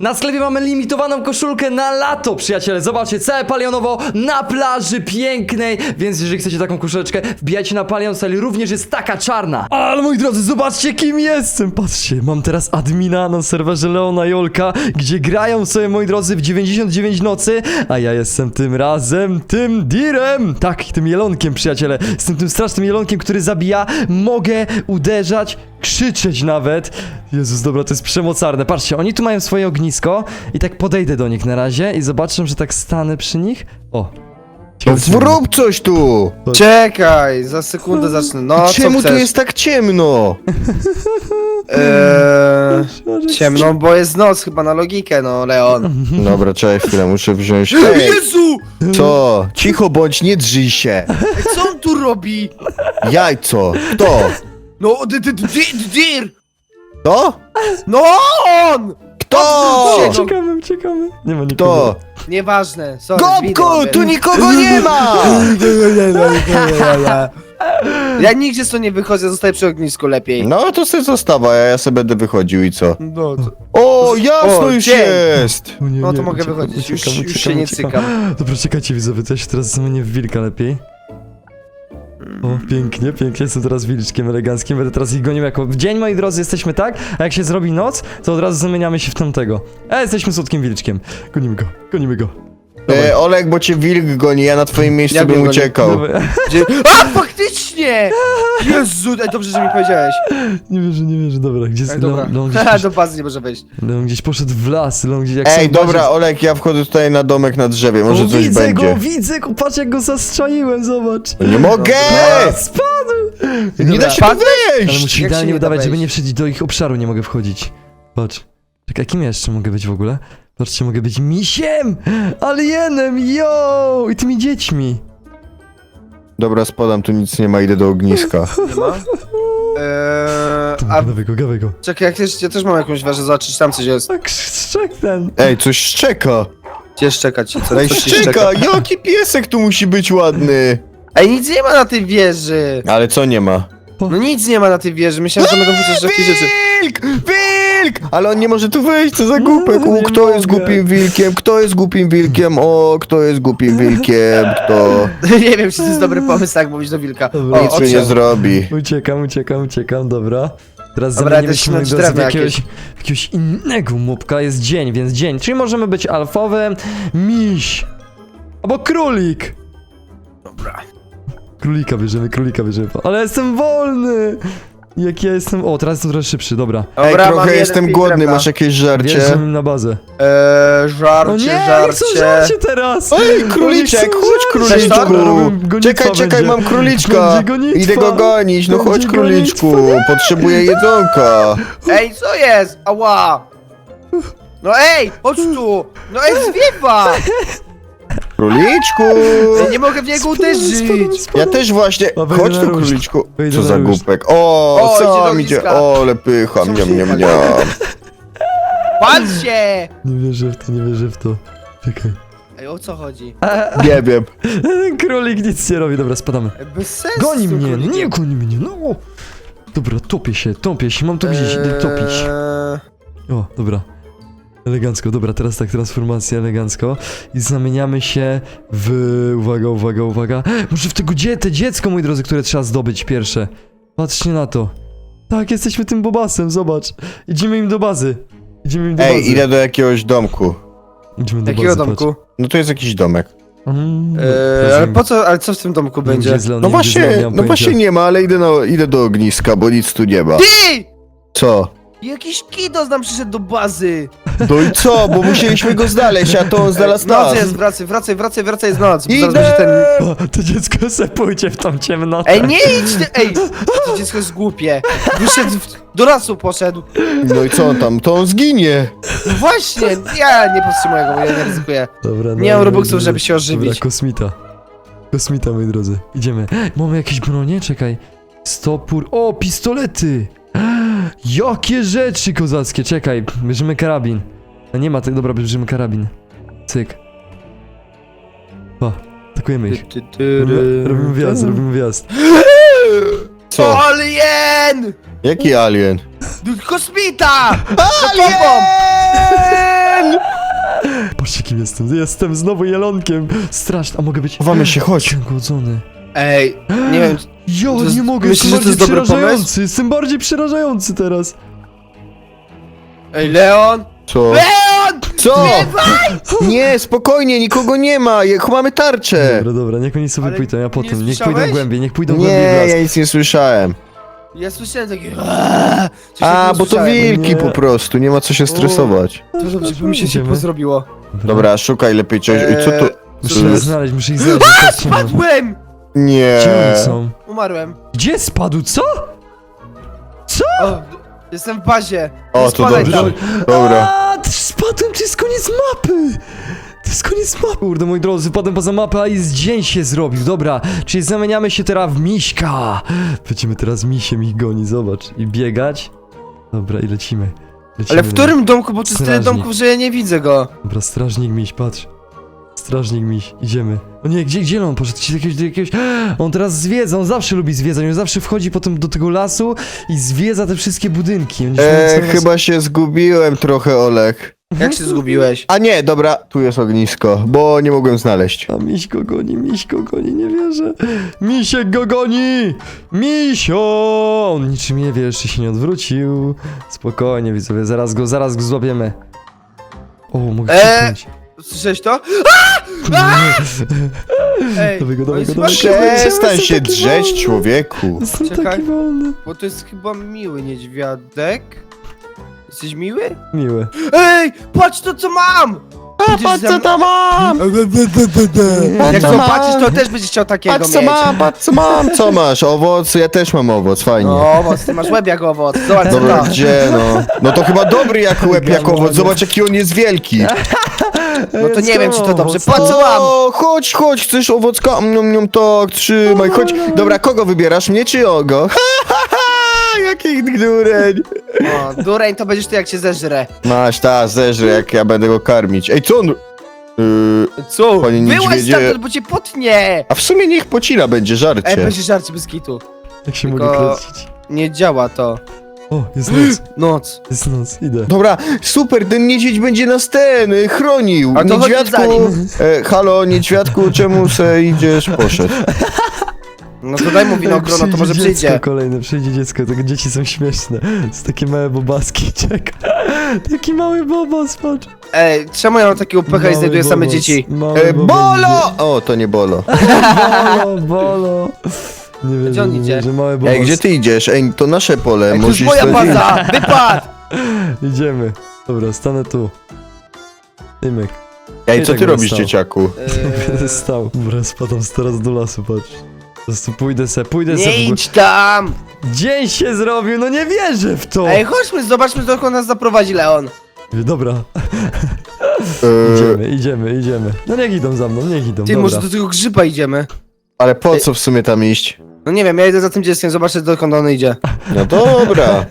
Na sklepie mamy limitowaną koszulkę na lato, przyjaciele. Zobaczcie, całe palionowo na plaży pięknej. Więc jeżeli chcecie taką koszuleczkę, wbijajcie na Palion Style. Również jest taka czarna. Ale moi drodzy, zobaczcie kim jestem. Patrzcie, mam teraz admina na serwerze Leona Jolka, gdzie grają sobie, moi drodzy, w 99 nocy. A ja jestem tym razem tym Direm. Tak, tym jelonkiem, przyjaciele. Jestem tym strasznym jelonkiem, który zabija. Mogę uderzać, krzyczeć nawet. Jezus, dobra, to jest przemocarne. Patrzcie, oni tu mają swoje ognisko i tak podejdę do nich na razie i zobaczę, że tak stanę przy nich. O. No zrób coś tu! Czekaj, za sekundę zacznę. No, Czemu co tu chcesz? jest tak ciemno? Eee, ciemno, bo jest noc chyba na logikę, no, Leon. Dobra, czekaj chwilę, muszę wziąć... Ej, Jezu! co? Cicho bądź, nie drzyj się! Ej, Co on tu robi? Jajco! Kto? No, d- d- d- dir! To? No on! Kto? No. Uciekamy, uciekamy. Nie ma nikogo. Kto? Nieważne, sorry, Gopku, widmo, tu nikogo nie ma! Ja nigdzie stąd nie wychodzę, zostaję przy ognisku lepiej. No to se zostawa, ja, ja sobie będę wychodził i co? No, to... O, jasno O, już dzień. jest! O nie, No to nie, mogę uciekam, wychodzić, już- uciekam, już uciekam, się nie uciekam. cykam. Dobra, czekajcie widzowie, to ja się teraz zamienię w wilka lepiej. O, pięknie, pięknie, jestem teraz wilczkiem eleganckim, będę teraz ich gonił jako... W dzień, moi drodzy, jesteśmy tak, a jak się zrobi noc, to od razu zamieniamy się w tamtego. A jesteśmy słodkim wilczkiem. Gonimy go, gonimy go. E, Olek, bo cię wilk goni, ja na twoim miejscu Jak bym uciekał. Dobra. Gdzie... A, faktycznie! Jezu, dobrze, że mi powiedziałeś. Nie wierzę, nie wierzę, dobra, gdzie jest dobra. Leon, gdzieś, Haha, poszedł, do bazy nie może wejść. Leon gdzieś poszedł w las, Leon gdzieś jak Ej, sam dobra, Olek, ja wchodzę tutaj na domek na drzewie, może o, coś widzę będzie. go, widzę go, patrz jak go zastrzaiłem, zobacz. Nie mogę! A, spadł! Nie da się tu Ale wejść! musi Jak się idealnie nie da udawać, żeby wejść? nie wszedć do ich obszaru, nie mogę wchodzić. Patrz. Czekaj, kim ja jeszcze mogę być w ogóle? Patrzcie, mogę być misiem! Alienem, yo! I tymi dziećmi. Dobra, spadam, tu nic nie ma, idę do ogniska. Nie ma? Eee, A... a go, go. czekaj, jak też, ja też mam jakąś wieżę, zobaczyć, czy tam coś jest. Tak, szczek ten. Ej, coś szczeka! Gdzie szczekać? Co, Ej, coś ci szczeka! Jaki piesek tu musi być ładny! Ej, nic nie ma na tej wieży! Ale co nie ma? No nic nie ma na tej wieży, myślałem, że będą chociaż jakieś rzeczy. Wilk! Wilk! Ale on nie może tu wejść, co za głupek! U, kto jest głupim wilkiem? Kto jest głupim wilkiem? O, kto jest głupim wilkiem? Kto? nie wiem, czy to jest dobry pomysł, tak mówić do wilka. O, Nic mi nie odszedł. zrobi. Uciekam, uciekam, uciekam, dobra. Teraz Dobra, zamienimy idę się moi ścinać drodzy, w drewno jakiegoś, w jakiegoś innego mopka. Jest dzień, więc dzień. Czyli możemy być alfowym, miś. Albo królik. Dobra. Królika bierzemy, królika bierzemy. Ale jestem wolny! Jak ja jestem... O, teraz jestem trochę szybszy, dobra. Ej, Dobra, mam trochę jeden jestem głodny, drewna. masz jakieś żarcie? Wjeżdżam na bazę. Eee, O żarcie, nie, nie chcą żarcie. żarcie teraz! Ej, króliczek, chodź? Dobra, króliczku! gonitwa Czekaj, czekaj, będzie. mam króliczka! Będzie gonitwa. Idę go gonić, no Będzie chodź króliczku! gonitwa. Potrzebuję jedzonka! Ej, co jest? Ała! No ej, chodź tu! No ej, zwiewa! Króliczku! Ja nie mogę w niego Spadłem, spadłem, uderzyć! spadłem. Ja też właśnie. Chodź tu, króliczku. Co za głupek. O, O, idzie do sam idzie. ogniska. O, ale tak- niam. Patrz się! Nie wierzę w to, nie wierzę w to. Czekaj. Ej, o co chodzi? Nie wiem. Królik nic nie robi, dobra, spadamy. Ej, Bez sensu. Goni mnie, no nie goni mnie, no! Dobra, topię się, topię się, mam tu gdzieś Eee, topić. O, dobra. Elegancko, dobra, teraz tak, transformacja elegancko. I zamieniamy się w... Uwaga, uwaga, uwaga. Może w tego dzie te dziecko, moi drodzy, które trzeba zdobyć pierwsze. Patrzcie na to. Tak, jesteśmy tym bobasem, zobacz. Idziemy im do bazy. Idziemy im do bazy. Ej, idę do jakiegoś domku. Idziemy do Jakiego bazy, domku? No to jest jakiś domek. Mm, Eee, ale po co, ale co w tym domku będzie? No właśnie, no pojęcia. właśnie nie ma, ale idę, no, idę do ogniska, bo nic tu nie ma. Ty! Co? Jakiś kidos nam przyszedł do bazy! No i co? Bo musieliśmy go znaleźć, a to on znalazł Noc nas. jest, wracaj, wracaj, wracaj, wracaj, noc. Zaraz Idę! będzie ten... O, to dziecko se pójdzie w tą ciemnotę. Ej, nie idź ty! Ej! To dziecko jest głupie. Wyszedł, w... do lasu poszedł. No i co on tam? To on zginie. No właśnie, ja nie powstrzymuję go, bo ja nie ryzykuję. Dobra, Nie mam Robuxów, żeby się ożywić. Dobra, kosmita. Kosmita, moi drodzy. Idziemy. Mamy jakieś bronie? Czekaj. Stopór. O, pistolety! Jakie rzeczy kozackie! Czekaj, bierzemy karabin. No nie ma tak, dobra, bierzemy karabin. Cyk. O, atakujemy ich. Ty, ty, ty, Robimy, wjazd, robimy wjazd. Co? Alien! Jaki alien? Kosmita! Alien! kim jestem? Jestem znowu jelonkiem. Straszny, a mogę być... Chowamy się, chodź. Głodzony. Ej, nie wiem, Ja To jest- nie mogę, myślisz, jestem że to bardziej jest dobry przerażający, jestem bardziej przerażający teraz. ej, Leon! Co? Leon! Co? Nie, spokojnie, nikogo nie ma, je- mamy tarczę. Dobra, dobra, niech oni sobie Ale pójdą, ja nie potem, niech słyszałeś? pójdą głębiej, niech pójdą Nie, głębiej w las. ja nic nie słyszałem. Ja słyszałem takie... "Aaaa!" Coś A, takiego bo to słyszałem. wilki Nie. po prostu, nie ma co się stresować. To dobrze, bo mi się Idziemy. ciepło zrobiło. Dobra, szukaj lepiej czegoś. Ej, co to? Eee, Muszę to ich jest? znaleźć, muszę ich znaleźć. chodźcie, no. Padłem! Nie. Gdzie oni są? Umarłem. Gdzie spadł, co? O, d- jestem w bazie. O, to spadaj dobrze. tam. Dobra. A, spadłem, to jest koniec mapy! To jest koniec mapy! Kurde, moi drodzy, wpadłem poza mapę, a jest dzień się zrobił, dobra. Czyli zamieniamy się teraz w miśka. Będziemy teraz misiem ich goni, zobacz. I biegać. Dobra, i lecimy. lecimy Ale w którym domku? Bo to jest tyle Strażnik. domków, że ja nie widzę go. Dobra, strażnik miś, patrz. Strażnik miś, idziemy. O nie, gdzie, gdzie on poszedł? Gdzie, do jakiegoś, do jakiegoś... On teraz zwiedza, on zawsze lubi zwiedzać, on zawsze wchodzi potem do tego lasu i zwiedza te wszystkie budynki. E, cały raz- chyba się zgubiłem trochę, Olek. Jak się zgubiłeś? A nie, dobra, tu jest ognisko, bo nie mogłem znaleźć. A miś go goni, miś go goni, nie wierzę. Misiek go goni! Misio! On niczym nie wie, jeszcze się nie odwrócił. Spokojnie, widzowie, zaraz go, zaraz go złapiemy. O, mogę Eee, krzyknąć. Słyszałeś to? Ej, Dawaj go, dawaj go, dawaj go. Przestań się drzeć, wolny. człowieku. Jestem Czekaj. taki wolny. Bo to jest chyba miły niedźwiadek. Jesteś miły? Miły. Ej, patrz to co mam! Będziesz ze mną- tam mam! Jak co zobaczysz, to też będziesz chciał takiego Patrz co mieć. mam, patrz co mam! Co masz? Owoc? Ja też mam owoc, fajnie. No owoc, ty masz łeb jak owoc. Zobacz co Dobra, to. gdzie no? No to chyba dobry jak łeb, jak owoc. Zobacz jaki on jest wielki. No to nie wiem, czy to dobrze. Po co mam? O, chodź, chodź, chcesz owocka? Niam, niam, tak, trzymaj, chodź. Dobra, kogo wybierasz, mnie czy ogo? Jaki gdureń. O, dureń to będziesz ty jak cię zeżrę. Masz, ta, zeżrę, jak ja będę go karmić. Ej, co on... Yy, Co? Panie Wyłaź niedźwiedzie. stamtąd, bo cię potnie! a w sumie niech pocina będzie Ej, żarcie. będzie żarcie bez kitu. Jak się Tylko- mogę kręcić? Nie działa to. O, jest noc, Noc. jest noc, idę. Dobra, super, ten niedźwiedź będzie nas ten, y, chronił. A to chodź za Niedźwiadku, nim. e, halo, niedźwiadku, czemu se idziesz? Poszedł. No to daj mu winogrono, to może dziecko przyjdzie. kolejne, przyjdzie dziecko, tego dzieci są śmieszne. Jest takie małe bobaski, czekaj. Taki mały bobas, patrz. Ej, czemu ja mam takiego pecha i Mały znajduję same dzieci? mały E, bolo! O, to nie bolo. Bolo, bolo. Nie Gdzie wierzę, on nie idzie? wierzę, mały bobas. Ej, gdzie ty idziesz? Ej, to nasze pole, Ej, to jest musisz moja to baza! Wypad! Idziemy. Dobra, stanę tu. Tymek. Ej, co tak ty robisz, stał. dzieciaku? Będę Eee, stał. Dobra, spadam teraz do lasu, patrz. Po prostu pójdę se, pójdę se w nie idź tam! Dzień się zrobił, no nie wierzę w to! Ej, chodźmy, zobaczmy dokąd nas zaprowadzi Leon. Dobra, E, idziemy, idziemy, idziemy. No niech idą za mną, niech idą, Ty, dobra. może do tego grzyba idziemy? ale po co w sumie tam iść? No nie wiem, ja idę za tym dzieckiem, zobaczę dokąd on idzie. No dobra.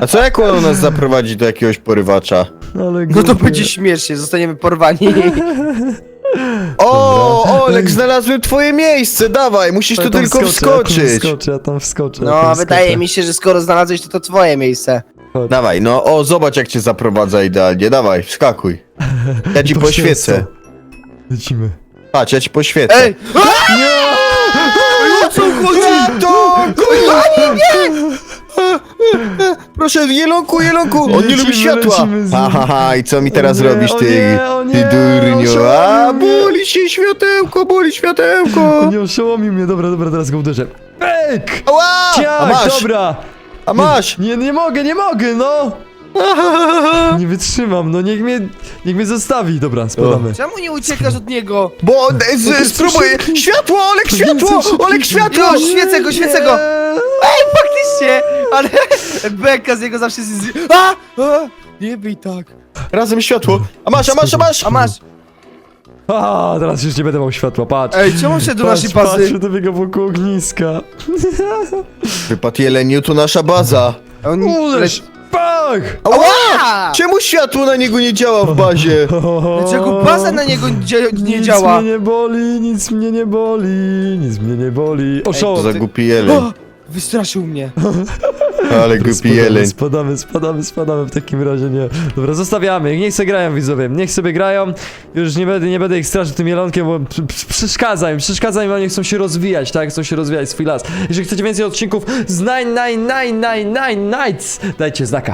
A co jak on nas zaprowadzi do jakiegoś porywacza? Ale No to głupie. będzie śmiesznie, zostaniemy porwani. O, Olek, znalazłem twoje miejsce, dawaj, musisz Ja tu tylko wskoczę, Ja tam wskoczyć. wskoczę, ja tam wskoczę. ja No, tam wydaje wskoczę. mi się, że skoro znalazłeś, to to twoje miejsce. Dawaj, no, o, zobacz jak cię zaprowadza idealnie, dawaj, wskakuj. Ja ci To poświecę. Lecimy. Patrz, ja ci poświecę. Ej! O co chodzi? Ratunku! Proszę, jelonku, jelonku! On nie Lecimy, lubi światła! lecimy z nim. Ha, ha, ha, i co mi teraz O nie, robisz, o ty, nie, o nie, ty oszalał A, mnie. boli się światełko, boli światełko! On nie oszołomił mnie, dobra, dobra, teraz go uderzę. Pyk! Ała! A masz, dobra! a masz! Nie, nie mogę, nie mogę, no! Nie wytrzymam, no niech mnie, niech mnie zostawi. Dobra, spadamy. Czemu nie uciekasz od niego? Bo on, e, z, spróbuj! Światło, Olek, światło! Olek, światło! Jo, świecę go, świecę go! Ej, faktycznie! Ale beka z niego zawsze jest... A! A! Nie bij tak. Razem światło! A masz, a masz, a masz! A masz... A, teraz już nie będę miał światła, patrz. Ej, czemu szedł do patrz, naszej bazy? Patrz, do biega wokół ogniska. Wypadł jeleniu, to nasza baza. On... Uderz! Pach! Ała! Czemu światło na niego nie działa w bazie? Dlaczego baza na niego dzie- nie nic działa? mnie nie boli, nic mnie nie boli, nic mnie nie boli. To Oszoł! za głupi jeleń. O! Wystraszył mnie. Ale głupi Spadamy, jeleń. Spadamy, spadamy, spadamy w takim razie, nie. Dobra, zostawiamy ich, niech sobie grają widzowie, niech sobie grają. Już nie będę, nie będę ich straszył tym jelonkiem, bo pr- pr- przeszkadza im, przeszkadza im, oni chcą się rozwijać, tak? Chcą się rozwijać swój las. Jeżeli chcecie więcej odcinków z Nine Nine Nine Nine Nine Nights, dajcie znaka.